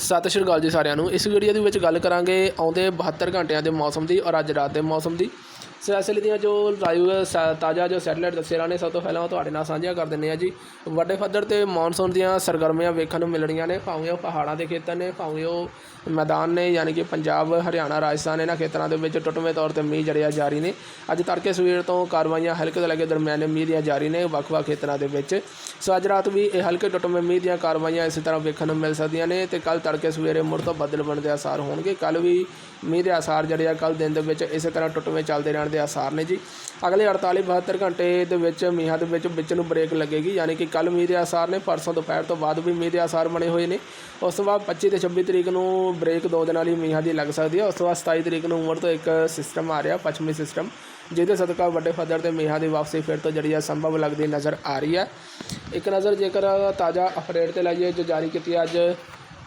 ਸਤਿ ਸ਼੍ਰੀ ਅਕਾਲ ਜੀ ਸਾਰਿਆਂ ਨੂੰ। ਇਸ ਵੀਡੀਓ ਦੇ ਵਿੱਚ ਗੱਲ ਕਰਾਂਗੇ ਆਉਂਦੇ 72 ਘੰਟਿਆਂ ਦੇ ਮੌਸਮ ਦੀ ਔਰ ਅੱਜ ਰਾਤ ਦੇ ਮੌਸਮ ਦੀ। ਸੋ ਇਸ ਦੀਆਂ ਜੋ ਲਾਈਵ ਸ- ਤਾਜ਼ਾ ਜੋ ਸੈਟਲਾਈਟ ਦੱਸੇ ਰਹੇ ਨੇ ਸਭ ਤੋਂ ਪਹਿਲਾਂ ਉਹ ਤੁਹਾਡੇ ਨਾਲ ਸਾਂਝਾ ਕਰ ਦਿੰਦੇ ਆ ਜੀ। ਵੱਡੇ ਪੱਧਰ ਤੇ ਮੌਨਸੂਨ ਦੀਆਂ ਸਰਗਰਮੀਆਂ ਵੇਖਣ ਨੂੰ ਮਿਲਣੀਆਂ ਨੇ। ਭਾਵੇਂ ਉਹ ਪਹਾੜਾਂ ਦੇ ਖੇਤਰ ਨੇ, ਭਾਵੇਂ ਉਹ ਮੈਦਾਨ ਨੇ, ਯਾਨੀ ਕਿ ਪੰਜਾਬ, ਹਰਿਆਣਾ, ਰਾਜਸਥਾਨ ਇਹਨਾਂ ਖੇਤਰਾਂ ਦੇ ਵਿੱਚ ਟੁੱਟਵੇਂ ਤੌਰ ਤੇ ਮੀਂਹ ਜੜਿਆ ਜਾਰੀ ਨੇ। ਅੱਜ ਤੜਕੇ ਸਵੇਰ ਤੋਂ ਕਾਰਵਾਈਆਂ ਹਲਕੇ ਤੋਂ ਲੈ ਕੇ ਦਰਮਿਆਨੇ ਮੀਂਹ ਦੀਆਂ ਜਾਰੀ ਨੇ ਵੱਖ-ਵੱਖ ਖੇਤਰਾਂ ਦੇ ਵਿੱਚ। ਸੋ ਅੱਜ ਰਾਤ ਵੀ ਇਹ ਹਲਕੇ ਟੁੱਟਵੇਂ ਮੀਂਹ ਦੀਆਂ ਕਾਰਵਾਈਆਂ ਇਸੇ ਤਰ੍ਹਾਂ ਵੇਖਣ ਨੂੰ ਮਿਲ ਸਕਦੀਆਂ ਨੇ ਤੇ ਕੱਲ ਤੜਕੇ ਸਵੇਰੇ ਮੁੜ ਤੋਂ ਬੱਦਲ ਬਣਨ ਦੇ ਆਸਾਰ ਹੋਣਗੇ। ਕੱਲ ਵੀ ਮੀਂਹ ਦੇ ਆਸਾਰ ਜਿਹੜੇ ਆ ਕੱਲ ਦਿਨ ਦੇ ਵਿੱਚ ਇਸੇ ਤਰ੍ਹਾਂ ਟੁੱਟਵੇਂ ਚੱਲਦੇ ਰਹਿਣ ਦੇ ਆਸਾਰ ਨੇ ਜੀ। ਅਗਲੇ 48 72 ਘੰਟੇ ਦੇ ਵਿੱਚ ਮੀਂਹਾਂ ਦੇ ਵਿੱਚ ਵਿੱਚ ਨੂੰ ਬ੍ਰੇਕ ਲੱਗੇਗੀ, ਯਾਨੀ ਕਿ ਕੱਲ ਮੀਂਹ ਦੇ ਆਸਾਰ ਨੇ, ਪਰਸੋਂ ਦੁਪਹਿਰ ਤੋਂ ਬਾਅਦ ਵੀ ਮੀਂਹ ਦੇ ਆਸਾਰ ਬਣੇ ਹੋਏ ਨੇ। ਉਸ ਤੋਂ ਬਾਅਦ 25 ਤੇ 26 ਤਰੀਕ ਨੂੰ ਬ੍ਰੇਕ ਦੋ ਦਿਨਾਂ ਲਈ ਮੀਂਹਾਂ ਦੀ ਲੱਗ ਸਕਦੀ ਹੈ। ਉਸ ਤੋਂ ਬਾਅਦ 27 ਤਰੀਕ ਨੂੰ ਉਮਰ ਤੋਂ ਇੱਕ ਸਿਸਟਮ ਆ ਰਿਹਾ, ਪੱਛਮੀ ਸਿਸਟਮ ਜਿਹਦੇ ਸਦਕਾ ਵੱਡੇ ਪੱਧਰ ਤੇ ਮੀਂਹਾਂ ਦੀ ਵਾਪਸੀ ਫਿਰ ਤੋਂ ਜਿਹੜੀ ਆ ਸੰਭਵ ਲੱਗਦੀ ਨਜ਼ਰ ਆ ਰਹੀ ਹੈ। ਇੱਕ ਨਜ਼ਰ ਜੇਕਰ ਤਾਜ਼ਾ ਅਪਡੇਟ ਤੇ ਲਾਈਏ, ਜੋ ਜਾਰੀ ਕੀਤੀ ਹੈ ਅੱਜ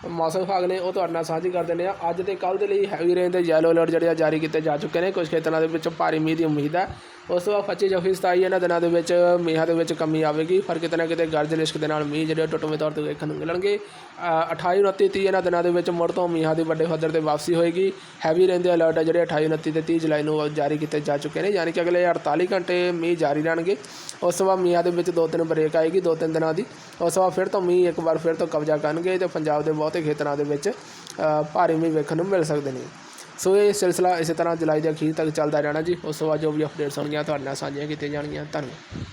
ਮੌਸਮ ਵਿਭਾਗ ਨੇ ਉਹ ਤੁਹਾਡੇ ਨਾਲ ਸਾਂਝੀ ਕਰ ਦਿੰਦੇ ਆ ਅੱਜ ਤੇ ਕੱਲ ਦੇ ਲਈ ਹੈਵੀ ਰੇਂਜ ਦੇ ਯੈਲੋ ਅਲਰਟ ਜਿਹੜੇ ਆ ਜਾਰੀ ਕੀਤੇ ਜਾ ਚੁੱਕੇ ਨੇ। ਕੁਝ ਖੇਤਰਾਂ ਦੇ ਵਿੱਚ ਭਾਰੀ ਮੀਂਹ ਦੀ ਉਮੀਦ ਹੈ। ਉਸ ਤੋਂ ਬਾਅਦ 25 ਜਫੀ 27 ਇਹਨਾਂ ਦਿਨਾਂ ਦੇ ਵਿੱਚ ਮੀਂਹਾਂ ਦੇ ਵਿੱਚ ਕਮੀ ਆਵੇਗੀ। ਪਰ ਕਿਤੇ ਨਾ ਕਿਤੇ ਗਰਜ ਲਿਸ਼ਕ ਦੇ ਨਾਲ ਮੀਂਹ ਜਿਹੜੇ ਟੁੱਟਵੇਂ ਤੌਰ ਤੇ ਵੇਖਣ ਨੂੰ ਮਿਲਣਗੇ। ਅ, 28 29 30 ਇਹਨਾਂ ਦਿਨਾਂ ਦੇ ਵਿੱਚ ਮੁੜ ਤੋਂ ਮੀਂਹਾਂ ਦੀ ਵੱਡੇ ਪੱਧਰ ਤੇ ਵਾਪਸੀ ਹੋਏਗੀ। ਹੈਵੀ ਰੇਨ ਦੇ ਅਲਰਟ ਆ ਜਿਹੜੇ 28 29 ਤੇ 30 ਜੁਲਾਈ ਨੂੰ ਜਾਰੀ ਕੀਤੇ ਜਾ ਚੁੱਕੇ ਨੇ। ਯਾਨੀ ਕਿ ਅਗਲੇ 48 ਘੰਟੇ ਮੀਂਹ ਜਾਰੀ ਰਹਿਣਗੇ। ਉਸ ਤੋਂ ਬਾਅਦ ਮੀਂਹਾਂ ਦੇ ਵਿੱਚ ਦੋ ਤਿੰਨ ਬ੍ਰੇਕ ਆਏਗੀ ਦੋ ਤਿੰਨ ਦਿਨਾਂ ਦੀ। ਉਸ ਤੋਂ ਬਾਅਦ ਫਿਰ ਤੋਂ ਮੀਂਹ ਇੱਕ ਵਾਰ ਫਿਰ ਤੋਂ ਕਬਜ਼ਾ ਕਰਨਗੇ ਤੇ ਪੰਜਾਬ ਦੇ ਬਹੁਤੇ ਖੇਤਰਾਂ ਦੇ ਵਿੱਚ ਭਾਰੀ ਮੀਂਹ ਵੇਖਣ ਨੂੰ ਮਿਲ ਸਕਦੇ ਨੇ। ਸੋ ਇਹ ਸਿਲਸਿਲਾ ਇਸੇ ਤਰ੍ਹਾਂ ਜੁਲਾਈ ਦੇ ਅਖੀਰ ਤੱਕ ਚੱਲਦਾ ਰਹਿਣਾ ਜੀ। ਉਸ ਤੋਂ ਬਾਅਦ ਜੋ ਵੀ ਅਪਡੇਟਸ ਹੋਣਗੀਆਂ, ਤੁਹਾਡੇ ਨਾਲ ਸਾਂਝੀਆਂ ਕੀਤੀਆਂ ਜਾਣਗੀਆਂ। ਧੰਨਵਾਦ।